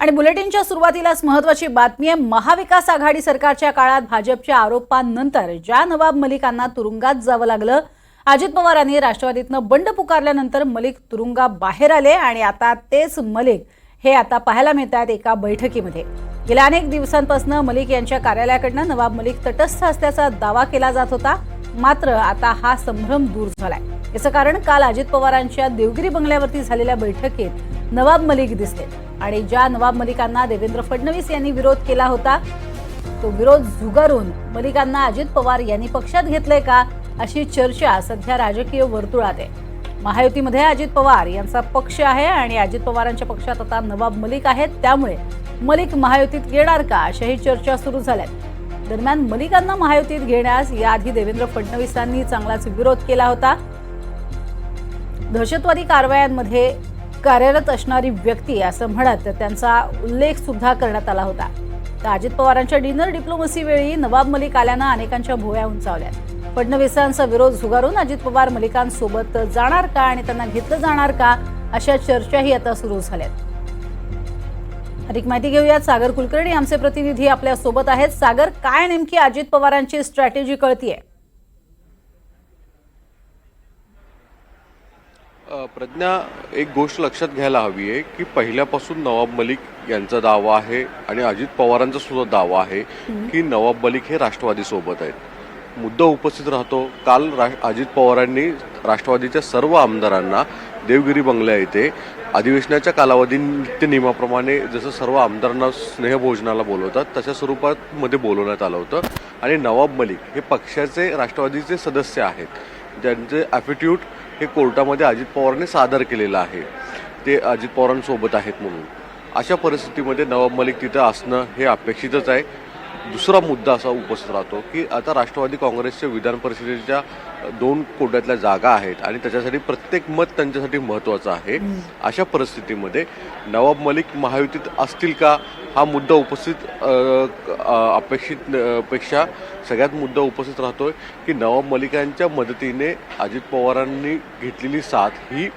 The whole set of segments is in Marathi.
आणि बुलेटिनच्या सुरुवातीलाच महत्वाची बातमी आहे महाविकास आघाडी सरकारच्या काळात भाजपच्या आरोपांनंतर ज्या नवाब मलिकांना तुरुंगात जावं लागलं अजित पवारांनी राष्ट्रवादीतनं बंड पुकारल्यानंतर मलिक तुरुंगा बाहेर आले आणि आता तेच मलिक हे आता पाहायला मिळत आहेत एका बैठकीमध्ये. गेल्या अनेक दिवसांपासून मलिक यांच्या कार्यालयाकडनं नवाब मलिक तटस्थ असल्याचा दावा केला जात होता मात्र आता हा संभ्रम दूर झालाय. याचं कारण काल अजित पवारांच्या देवगिरी बंगल्यावरती झालेल्या बैठकीत नवाब मलिक दिसले. आणि ज्या नवाब मलिकांना देवेंद्र फडणवीस यांनी विरोध केला होता तो विरोध झुगारून मलिकांना अजित पवार यांनी पक्षात घेतलंय का अशी चर्चा सध्या राजकीय वर्तुळात आहे. महायुतीमध्ये अजित पवार यांचा पक्ष आहे आणि अजित पवारांच्या पक्षात आता नवाब मलिक आहेत. त्यामुळे मलिक महायुतीत येणार का अशाही चर्चा सुरू झाल्यात. दरम्यान मलिकांना महायुतीत घेण्यास याआधी देवेंद्र फडणवीसांनी चांगलाच विरोध केला होता. दहशतवादी कारवायांमध्ये कार्यरत असणारी व्यक्ती असं म्हणत त्यांचा उल्लेख सुद्धा करण्यात आला होता. तर अजित पवारांच्या डिनर डिप्लोमसी वेळी नवाब मलिक आल्यानं अनेकांच्या भोया उंचावल्या. फडणवीसांचा विरोध झुगारून अजित पवार मलिकांसोबत जाणार का आणि त्यांना घेतलं जाणार का अशा चर्चाही आता सुरू झाल्यात. अधिक माहिती घेऊयात. सागर कुलकर्णी आमचे प्रतिनिधी आपल्यासोबत आहेत. सागर काय नेमकी अजित पवारांची स्ट्रॅटेजी कळतीये? प्रज्ञा एक गोष्ट लक्षात घ्यायला हवी आहे की पहिल्यापासून नवाब मलिक यांचा दावा आहे आणि अजित पवारांचा सुद्धा दावा आहे की नवाब मलिक हे राष्ट्रवादी सोबत आहेत. मुद्दा उपस्थित राहतो. काल रा अजित पवारांनी राष्ट्रवादीच्या सर्व आमदारांना देवगिरी बंगल्या येथे अधिवेशनाच्या कालावधी नित्य नियमाप्रमाणे जसं सर्व आमदारांना स्नेहभोजनाला बोलवतात तशा स्वरूपात मध्ये बोलवण्यात आलं होतं. आणि नवाब मलिक हे पक्षाचे राष्ट्रवादीचे सदस्य आहेत. ज्यांचे ॲफिट्यूट हे कोर्टामध्ये अजित पवारांनी सादर केलेलं आहे. ते अजित पवारांसोबत आहेत म्हणून. अशा परिस्थितीमध्ये नवाब मलिक तिथं असणं हे अपेक्षितच आहे. दुसरा मुद्दा असा उपस्थित राहतो की आता राष्ट्रवादी काँग्रेसच्या विधान परिषदेच्या दोन कोट्यातल्या जागा आहेत आणि त्याच्यासाठी प्रत्येक मत त्यांच्यासाठी महत्त्वाचं आहे. अशा परिस्थितीमध्ये नवाब मलिक महायुतीत असतील का? हा मुद्दा उपस्थित अपेक्षित पेक्षा सगळ्यात मुद्दा उपस्थित राहतोय की नवाब मलिकांच्या मदतीने अजित पवारांनी घेतलेली साथ ही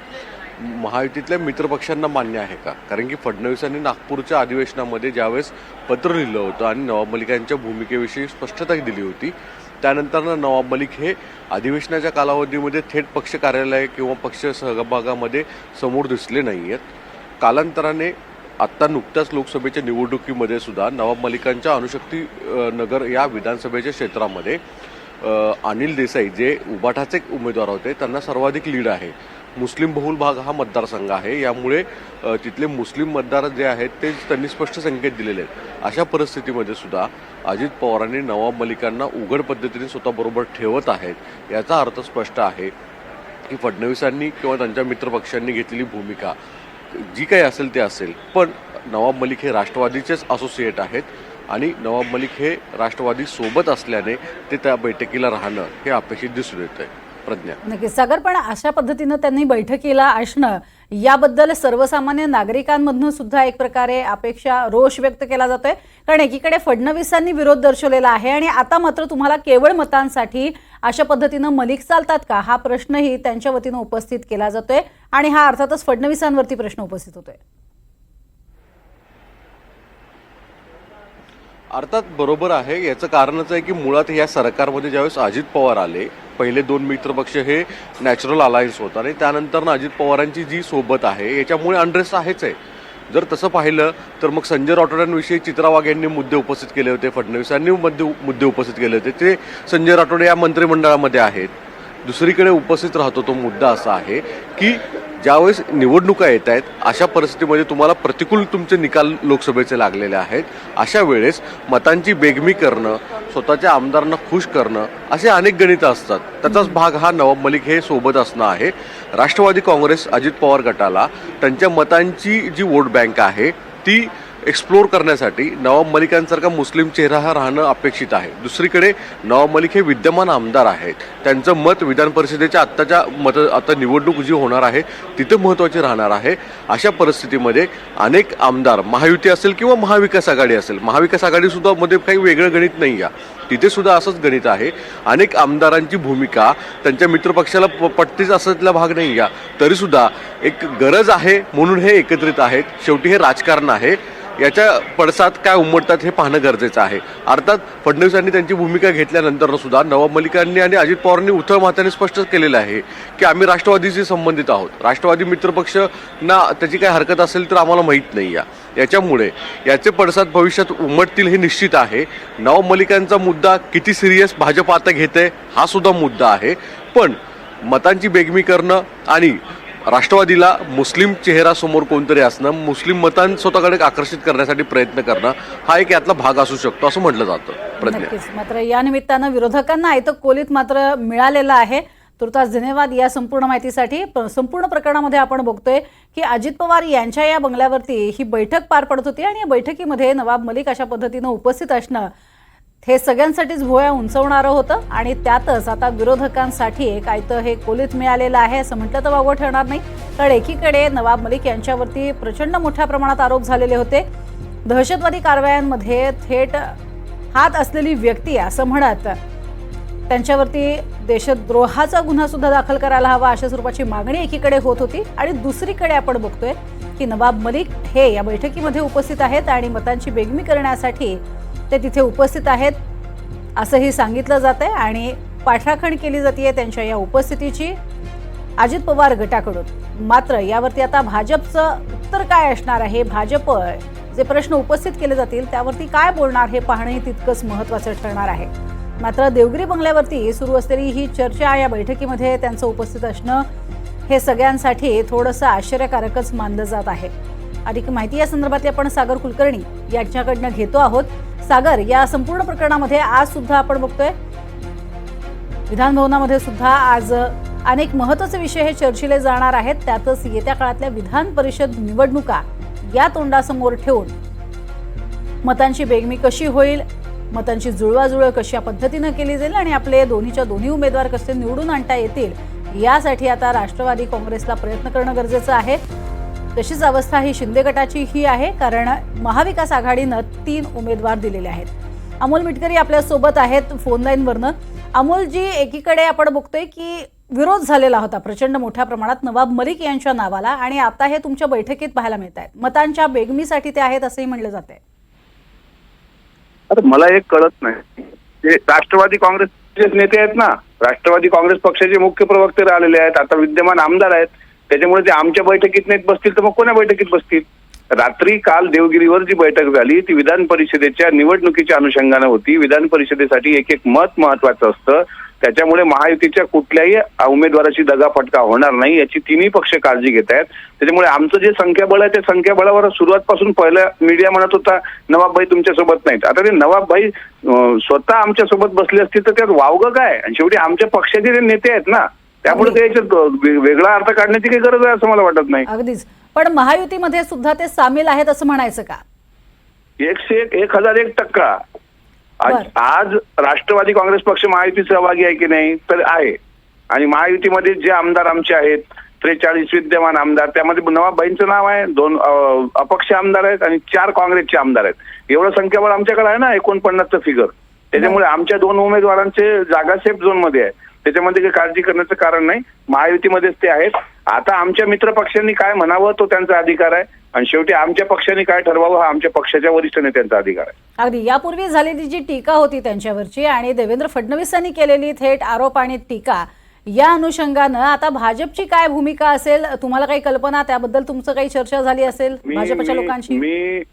महायुतीतल्या मित्रपक्षांना मान्य आहे का? कारण की फडणवीसांनी नागपूरच्या अधिवेशनामध्ये ज्यावेळेस पत्र लिहिलं होतं आणि नवाब मलिकांच्या भूमिकेविषयी स्पष्टता दिली होती त्यानंतर नवाब मलिक हे अधिवेशनाच्या कालावधीमध्ये थेट पक्ष कार्यालय किंवा पक्ष सहभागामध्ये समोर दिसले नाही आहेत कालांतराने आत्ता नुकत्याच लोकसभेच्या निवडणुकीमध्ये सुद्धा नवाब मलिकांच्या अणुशक्ती नगर या विधानसभेच्या क्षेत्रामध्ये अनिल देसाई जे उबाठाचे उमेदवार होते त्यांना सर्वाधिक लीड आहे. मुस्लिम बहुल भाग हा मतदारसंघ आहे. यामुळे तिथले मुस्लिम मतदार जे आहेत ते त्यांनी स्पष्ट संकेत दिलेले आहेत. अशा परिस्थितीमध्ये सुद्धा अजित पवारांनी नवाब मलिकांना उघड पद्धतीने स्वतःबरोबर ठेवत आहेत. याचा अर्थ स्पष्ट आहे की फडणवीसांनी किंवा त्यांच्या मित्रपक्षांनी घेतलेली भूमिका जी काही असेल ते असेल. पण नवाब मलिक हे राष्ट्रवादीचेच असोसिएट आहेत आणि नवाब मलिक हे राष्ट्रवादी सोबत असल्याने ते त्या बैठकीला राहणं हे अपेक्षित दिसून येत आहे प्रज्ञा नक्कीच. सागर पण अशा पद्धतीनं त्यांनी बैठकीला असणं याबद्दल सर्वसामान्य नागरिकांमधून सुद्धा एक प्रकारे अपेक्षा रोष व्यक्त केला जातोय. कारण एकीकडे फडणवीसांनी विरोध दर्शवलेला आहे आणि आता मात्र तुम्हाला केवळ मतांसाठी अशा पद्धतीनं मलिक चालतात का? हा प्रश्नही त्यांच्या वतीनं उपस्थित केला जातोय आणि हा अर्थातच फडणवीसांवरती प्रश्न उपस्थित होतोय. अर्थात बरोबर आहे याचं कारणच आहे की मुळात या सरकारमध्ये ज्यावेळेस अजित पवार आले पहिले दोन मित्रपक्ष हे नॅचरल अलायन्स होतं आणि त्यानंतर अजित पवारांची जी सोबत आहे याच्यामुळे अनरेस्ट आहेच आहे. जर तसं पाहिलं तर मग संजय राठोडांविषयी चित्रा वाघ यांनी मुद्दे उपस्थित केले होते फडणवीसांनी मुद्दे मुद्दे उपस्थित केले होते. ते संजय राठोड या मंत्रिमंडळामध्ये आहेत. दुसरीकडे उपस्थित राहतो तो मुद्दा असा आहे की ज्यावेळेस निवडणुका येत आहेत अशा परिस्थितीमध्ये तुम्हाला प्रतिकूल तुमचे निकाल लोकसभेचे लागलेले आहेत. अशा वेळेस मतांची बेगमी करणं स्वतःच्या आमदारांना खुश करणं असे अनेक गणितं असतात. त्याचाच भाग हा नवाब मलिक हे सोबत असणं आहे. राष्ट्रवादी काँग्रेस अजित पवार गटाला त्यांच्या मतांची जी वोट बँक आहे ती एक्सप्लोर करण्यासाठी नवाब मलिकांसारखा मुस्लिम चेहरा हा राहणं अपेक्षित आहे. दुसरीकडे नवाब मलिक हे विद्यमान आमदार आहेत. त्यांचं मत विधान परिषदेच्या आत्ताच्या मत आता निवडणूक जी होणार आहे तिथं महत्त्वाची राहणार आहे. अशा परिस्थितीमध्ये अनेक आमदार महायुती असेल किंवा महाविकास आघाडी असेल महाविकास आघाडीसुद्धा मध्ये काही वेगळं गणित नाही आहे. तिथे सुद्धा असंच गणित आहे. अनेक आमदारांची भूमिका त्यांच्या मित्रपक्षाला प- पटतेच असतला भाग नाही या तरीसुद्धा एक गरज आहे म्हणून हे एकत्रित आहेत. शेवटी हे राजकारण आहे. याच्या पडसाद काय उमटतात हे पाहणं गरजेचं आहे. अर्थात फडणवीसांनी त्यांची भूमिका घेतल्यानंतर सुद्धा नवाब मलिकांनी आणि अजित पवारांनी उथळ माथ्याने स्पष्ट केलेलं आहे की आम्ही राष्ट्रवादीशी संबंधित आहोत. राष्ट्रवादी मित्रपक्ष ना त्याची काय हरकत असेल तर आम्हाला माहीत नाही या. याच्यामुळे याचे पडसाद भविष्यात उमटतील हे निश्चित आहे. नवाब मलिकांचा मुद्दा किती सिरियस भाजप आता घेते हा सुद्धा मुद्दा आहे. पण मतांची बेगमी करणं आणि राष्ट्रवादीला मुस्लिम चेहरा समोर कोणतरी असणं मुस्लिम मतां स्वतःकडे आकर्षित करण्यासाठी प्रयत्न करणं हा एक यातला भाग असू शकतो असं म्हटलं जातं. मात्र या निमित्तानं विरोधकांना आयतं कोलीत मात्र मिळालेलं आहे. तुर्तास धन्यवाद या संपूर्ण माहितीसाठी. प- संपूर्ण प्रकरणामध्ये आपण बघतोय की अजित पवार यांच्या या बंगल्यावरती ही बैठक पार पडत होती आणि या बैठकीमध्ये नवाब मलिक अशा पद्धतीनं उपस्थित असणं हे सगळ्यांसाठीच भुवया उंचवणारं होतं आणि त्यातच आता विरोधकांसाठी एक आयतं हे कोलीत मिळालेलं आहे असं म्हटलं तर वागवं ठरणार नाही. तर एकीकडे नवाब मलिक यांच्यावरती प्रचंड मोठ्या प्रमाणात आरोप झालेले होते. दहशतवादी कारवायांमध्ये थेट हात असलेली व्यक्ती असं म्हणत त्यांच्यावरती देशद्रोहाचा गुन्हा सुद्धा दाखल करायला हवा अशा स्वरूपाची मागणी एकीकडे होत होती. आणि दुसरीकडे आपण बघतोय की नवाब मलिक हे या बैठकीमध्ये उपस्थित आहेत आणि मतांची बेगमी करण्यासाठी ते तिथे उपस्थित आहेत असंही सांगितलं जात आहे आणि पाठराखण केली जाते त्यांच्या या उपस्थितीची. अजित पवार गटाकडून. मात्र यावरती आता भाजपचं उत्तर काय असणार आहे? भाजप जे प्रश्न उपस्थित केले जातील त्यावरती काय बोलणार हे पाहणंही तितकंच महत्त्वाचं ठरणार आहे. मात्र देवगिरी बंगल्यावरती सुरू असलेली ही चर्चा या बैठकीमध्ये त्यांचं उपस्थित असणं हे सगळ्यांसाठी थोडंसं आश्चर्यकारकच मानलं जात आहे. अधिक माहिती या संदर्भातली आपण सागर कुलकर्णी यांच्याकडनं घेतो आहोत. सागर या संपूर्ण प्रकरणामध्ये आज सुद्धा आपण बघतोय. विधानभवनामध्ये सुद्धा आज अनेक महत्त्वाचे विषय हे चर्चिले जाणार आहेत. त्यातच येत्या काळातल्या विधान परिषद निवडणुका या तोंडासमोर ठेवून मतांची बेगमी कशी होईल मतांची जुळवाजुळव कशा पद्धतीनं केली जाईल आणि आपले दोन्हीच्या दोन्ही उमेदवार कसे निवडून आणता येतील यासाठी आता राष्ट्रवादी काँग्रेसला प्रयत्न करणं गरजेचं आहे. तशीच अवस्था ही शिंदे गटाची ही आहे कारण महाविकास आघाडीनं तीन उमेदवार दिलेले आहेत. अमोल मिटकरी आपल्यासोबत आहेत फोन लाईनवरनं अमोलजी एकीकडे आपण बघतोय की विरोध झालेला होता प्रचंड मोठ्या प्रमाणात नवाब मलिक यांच्या नावाला आणि आता हे तुमच्या बैठकीत पाहायला मिळत आहेत मतांच्या बेगमीसाठी ते आहेत असंही म्हणलं जात आहे आता मला एक कळत नाही. राष्ट्रवादी काँग्रेसचे नेते आहेत ना राष्ट्रवादी काँग्रेस पक्षाचे मुख्य प्रवक्ते राहिलेले आहेत आता विद्यमान आमदार आहेत त्याच्यामुळे ते आमच्या बैठकीत नाहीत बसतील तर मग कोण्या बैठकीत बसतील? रात्री काल देवगिरीवर जी बैठक झाली ती विधान परिषदेच्या निवडणुकीच्या अनुषंगानं होती. विधान परिषदेसाठी एक एक मत महत्वाचं असतं. त्याच्यामुळे महायुतीच्या कुठल्याही उमेदवाराची दगाफटका होणार नाही याची तिन्ही पक्ष काळजी घेत आहेत. त्याच्यामुळे आमचं जे संख्याबळ आहे त्या संख्याबळावर सुरुवातपासून पहिला मीडिया म्हणत होता नवाबभाई तुमच्यासोबत नाहीत. आता ते नवाबभाई अं, स्वतः आमच्यासोबत बसले असतील तर त्यात वावगं काय? आणि शेवटी आमच्या पक्षाचे ते नेते आहेत ना त्यामुळे ते याच्यात वे- वेगळा अर्थ काढण्याची काही गरज आहे असं मला वाटत नाही. अगदीच. पण महायुतीमध्ये सुद्धा ते सामील आहेत असं म्हणायचं का? एकशे एक एक हजार एक टक्का. आज. आज राष्ट्रवादी काँग्रेस पक्ष महायुती सहभागी आहे की नाही? तर आहे. आणि महायुतीमध्ये जे आमदार आमचे आहेत त्रेचाळीस विद्यमान आमदार त्यामध्ये नवाबाईंचं नाव आहे दोन अपक्ष आमदार आहेत आणि चार काँग्रेसचे आमदार आहेत. एवढं संख्याबळ आमच्याकडे आहे ना एकोणपन्नासचं फिगर त्याच्यामुळे आमच्या दोन उमेदवारांचे जागा सेफ झोनमध्ये आहे. त्याच्यामध्ये काही काळजी करण्याचं कारण नाही. महायुतीमध्येच ते आहेत. आता आमच्या मित्र पक्षांनी काय म्हणावं तो त्यांचा अधिकार आहे. आणि शेवटी आमच्या पक्षांनी काय ठरवावं हा आमच्या पक्षाच्या वरिष्ठ नेत्यांचा अधिकार आहे. अगदी. यापूर्वी झालेली जी टीका होती त्यांच्यावरची आणि देवेंद्र फडणवीसांनी केलेली थेट आरोप आणि टीका या अनुषंगानं आता भाजपची काय भूमिका असेल? तुम्हाला काही कल्पना? त्याबद्दल तुमचं काही चर्चा झाली असेल? भाजपच्या लोकांशी? मी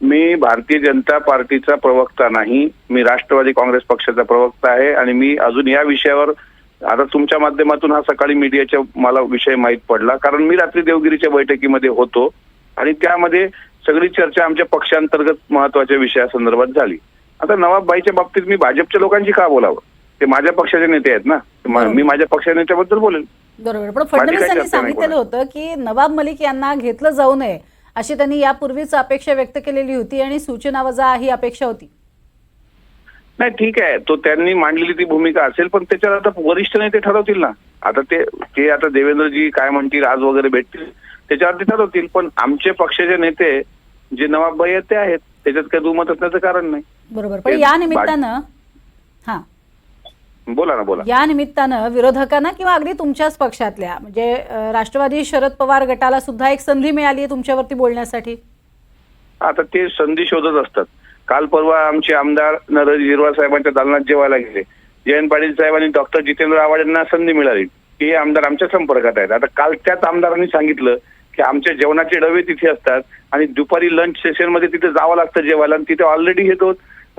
मी भारतीय जनता पार्टीचा प्रवक्ता नाही. मी राष्ट्रवादी काँग्रेस पक्षाचा प्रवक्ता आहे. आणि मी अजून या विषयावर आता तुमच्या माध्यमातून हा सकाळी मीडियाच्या मला विषय माहीत पडला. कारण मी रात्री देवगिरीच्या बैठकीमध्ये होतो आणि त्यामध्ये सगळी चर्चा आमच्या पक्षांतर्गत महत्त्वाच्या विषयासंदर्भात झाली. आता नवाबबाईच्या बाबतीत मी भाजपच्या लोकांची का बोलावं? ते माझ्या पक्षाचे नेते आहेत ना. म- मी माझ्या पक्षाच्या नेत्याबद्दल बोलेन. बरोबर. पण चर्चा नाही सांगितलेलं होतं की नवाब मलिक यांना घेतलं जाऊ नये अशी त्यांनी यापूर्वीच अपेक्षा व्यक्त केलेली होती आणि सूचना वजा ही अपेक्षा होती. नाही ठीक आहे. तो त्यांनी मांडलेली ती भूमिका असेल पण त्याच्यावर आता वरिष्ठ नेते ठरवतील ना. आता ते ते आता देवेंद्रजी काय म्हणतील आज वगैरे भेटतील त्याच्यावरती ठरवतील. पण आमचे पक्षाचे नेते जे नवाबबाई आहेत ते आहेत. त्याच्यात काही दुमत असण्याचं कारण नाही. बरोबर. पण या निमित्तानं हा. बोला ना बोला. या निमित्तानं विरोधकांना किंवा अगदी तुमच्याच पक्षातल्या म्हणजे राष्ट्रवादी शरद पवार गटाला सुद्धा एक संधी मिळाली आहे तुमच्यावरती बोलण्यासाठी? आता ते संधी शोधत असतात. काल परवा आमचे आमदार नरज हिरवा साहेबांच्या दालनात जेवायला गेले. जयंत पाटील साहेब आणि डॉक्टर जितेंद्र आव्हाड यांना संधी मिळाली. की हे आमदार आमच्या संपर्कात आहेत. आता काल त्याच आमदारांनी सांगितलं की आमच्या जेवणाचे डबे तिथे असतात आणि दुपारी लंच सेशनमध्ये तिथे जावं लागतं जेवायला आणि तिथे ऑलरेडी हे तो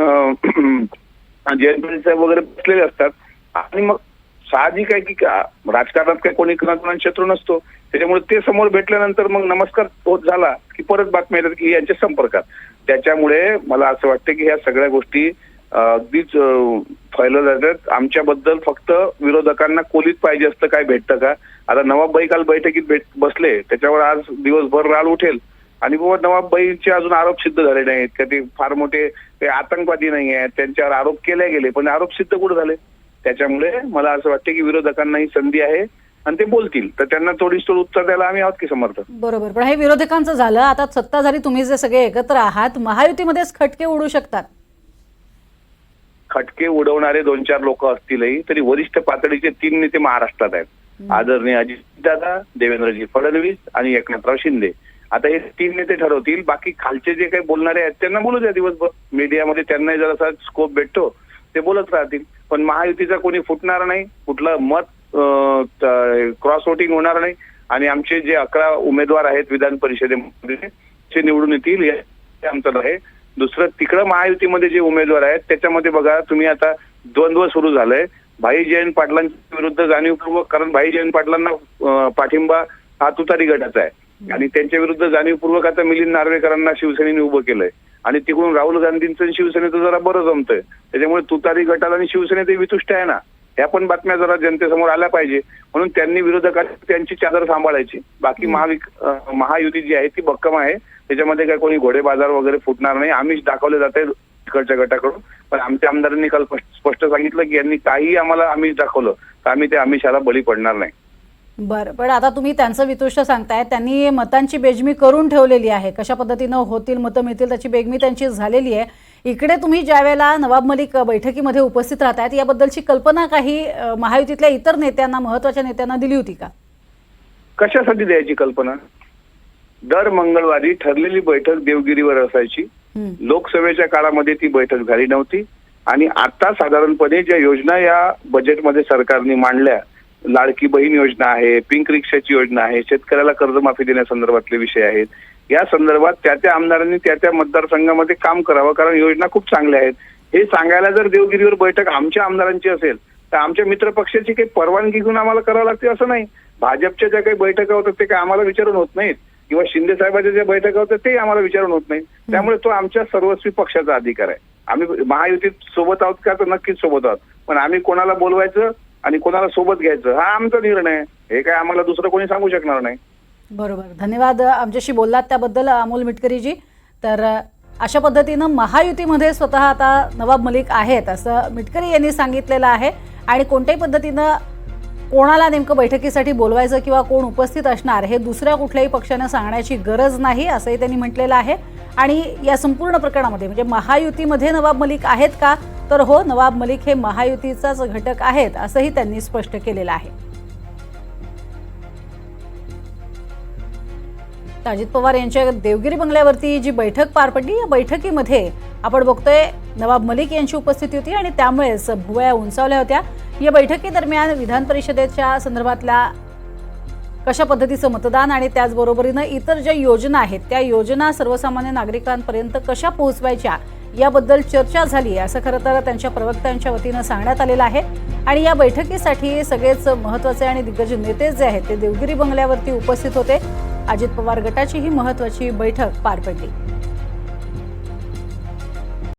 जयंत पाटील साहेब वगैरे बसलेले असतात. आणि मग साहजिक आहे की राजकारणात काही कोणी कोणाचा शत्रू नसतो. त्याच्यामुळे ते समोर भेटल्यानंतर मग नमस्कार होत झाला की परत बातम्या येतात की यांच्या संपर्कात. त्याच्यामुळे मला असं वाटतं की ह्या सगळ्या गोष्टी अगदीच अं, फैलत जातात आमच्याबद्दल फक्त विरोधकांना कोलीत पाहिजे असतं काय भेटतं का? आता नवाबबाई काल बैठकीत भेट बसले. त्याच्यावर आज दिवसभर राल उठेल. आणि बाबा नवाबबाईचे अजून आरोप सिद्ध झाले नाहीत. का ते फार मोठे ते आतंकवादी नाही आहेत त्यांच्यावर आरोप केले गेले पण आरोप सिद्ध कुठे झाले? त्याच्यामुळे मला असं वाटतं की विरोधकांना ही संधी आहे. आणि ते बोलतील. तर त्यांना थोडीच थोडं उत्तर द्यायला आम्ही आहोत की समर्थ बरोबर. पण हे विरोधकांचं झालं. आता सत्ताधारी तुम्ही जे सगळे एकत्र आहात महायुतीमध्येच खटके उडू शकतात. खटके उडवणारे दोन चार लोक असतीलही तरी वरिष्ठ पातळीचे तीन नेते महाराष्ट्रात आहेत. आदरणीय अजितदादा देवेंद्रजी फडणवीस आणि एकनाथराव शिंदे. आता हे तीन नेते ठरवतील. बाकी खालचे जे काही बोलणारे आहेत त्यांना बोलू द्या दिवसभर. मीडियामध्ये त्यांनाही जरासा स्कोप भेटतो. ते बोलत राहतील. पण महायुतीचा कोणी फुटणार नाही. कुठलं मत क्रॉस वोटिंग होणार नाही. आणि आमचे जे अकरा उमेदवार आहेत विधान परिषदेमध्ये ते निवडून येतील आमचं आहे. दुसरं तिकडं महायुतीमध्ये जे उमेदवार आहेत त्याच्यामध्ये बघा तुम्ही आता द्वंद्व सुरू झालंय. भाई जयंत पाटलांच्या विरुद्ध जाणीवपूर्वक कारण भाई जयंत पाटलांना पाठिंबा हा तुतारी गटाचा आहे. आणि त्यांच्या विरुद्ध जाणीवपूर्वक आता मिलिंद नार्वेकरांना शिवसेनेने उभं केलंय. आणि तिकडून राहुल गांधींचं शिवसेनेचं जरा बरं जमतंय. त्याच्यामुळे तुतारी गटाला आणि शिवसेनेत वितुष्ट आहे ना. ह्या पण बातम्या जरा जनतेसमोर आल्या पाहिजे. म्हणून त्यांनी विरोधकांनी त्यांची चादर सांभाळायची. बाकी महाविक महायुती जी आहे ती भक्कम आहे. त्याच्यामध्ये काही कोणी घोडे बाजार वगैरे फुटणार नाही. आमिष दाखवले जाते तिकडच्या गटाकडून. पण आमच्या आमदारांनी काल स्पष्ट सांगितलं की यांनी काही आम्हाला आमिष दाखवलं. तर आम्ही त्या आमिषाला बळी पडणार नाही. बरं पण आता तुम्ही त्यांचं वितुष्ट सांगताय. त्यांनी मतांची बेजमी करून ठेवलेली आहे. कशा पद्धतीनं होतील मतं मिळतील त्याची बेगमी त्यांची झालेली आहे. इकडे तुम्ही ज्या वेळेला नवाब मलिक बैठकीमध्ये उपस्थित राहतायत याबद्दलची कल्पना काही महायुतीतल्या इतर नेत्यांना महत्त्वाच्या नेत्यांना दिली होती का? कशासाठी द्यायची कल्पना? दर मंगळवारी ठरलेली बैठक देवगिरीवर असायची. लोकसभेच्या काळामध्ये ती बैठक झाली नव्हती. आणि आता साधारणपणे ज्या योजना या बजेटमध्ये सरकारने मांडल्या लाडकी बहीण योजना आहे पिंक रिक्षाची योजना आहे शेतकऱ्याला कर्जमाफी देण्यासंदर्भातले विषय आहेत या संदर्भात त्या त्या आमदारांनी त्या त्या मतदारसंघामध्ये काम करावं कारण योजना खूप चांगल्या आहेत. हे सांगायला जर देवगिरीवर बैठक आमच्या आमदारांची असेल तर आमच्या मित्र पक्षाची काही परवानगी घेऊन आम्हाला करावं लागते असं नाही. भाजपच्या ज्या काही बैठका होतात ते काय आम्हाला विचारून होत नाहीत. किंवा शिंदे साहेबांच्या ज्या बैठका होतात ते आम्हाला विचारून होत नाही त्यामुळे तो आमच्या सर्वस्वी पक्षाचा अधिकार आहे. आम्ही महायुतीत सोबत आहोत का तर नक्कीच सोबत आहोत. पण आम्ही कोणाला बोलवायचं आणि कोणाला सोबत घ्यायचं हा आमचा निर्णय हे काय आम्हाला दुसरं कोणी सांगू शकणार नाही. बरोबर. धन्यवाद. आमच्याशी बोललात त्याबद्दल अमोल मिटकरीजी. तर अशा पद्धतीनं महायुतीमध्ये स्वतः आता नवाब मलिक आहेत असं मिटकरी यांनी सांगितलेलं आहे. आणि कोणत्याही पद्धतीनं कोणाला नेमकं बैठकीसाठी बोलवायचं किंवा कोण उपस्थित असणार हे दुसऱ्या कुठल्याही पक्षानं सांगण्याची गरज नाही असंही त्यांनी म्हटलेलं आहे. आणि या संपूर्ण प्रकरणामध्ये म्हणजे महायुतीमध्ये नवाब मलिक आहेत का? तर हो नवाब मलिक हे महायुतीचाच घटक आहेत असंही त्यांनी स्पष्ट केलेलं आहे. अजित पवार यांच्या देवगिरी बंगल्यावरती जी बैठक पार पडली या बैठकीमध्ये आपण बघतोय नवाब मलिक यांची उपस्थिती होती आणि त्यामुळेच भुवया उंचावल्या होत्या. या बैठकीदरम्यान विधान परिषदेच्या संदर्भातल्या कशा पद्धतीचं मतदान आणि त्याचबरोबरीनं इतर ज्या योजना आहेत त्या योजना सर्वसामान्य नागरिकांपर्यंत कशा पोहोचवायच्या याबद्दल चर्चा झाली असं खरं तर त्यांच्या प्रवक्त्यांच्या वतीनं सांगण्यात आलेलं आहे. आणि या बैठकीसाठी सगळेच महत्त्वाचे आणि दिग्गज नेते जे आहेत ते देवगिरी बंगल्यावरती उपस्थित होते. अजित पवार गटाची ही महत्त्वाची बैठक पार पडली.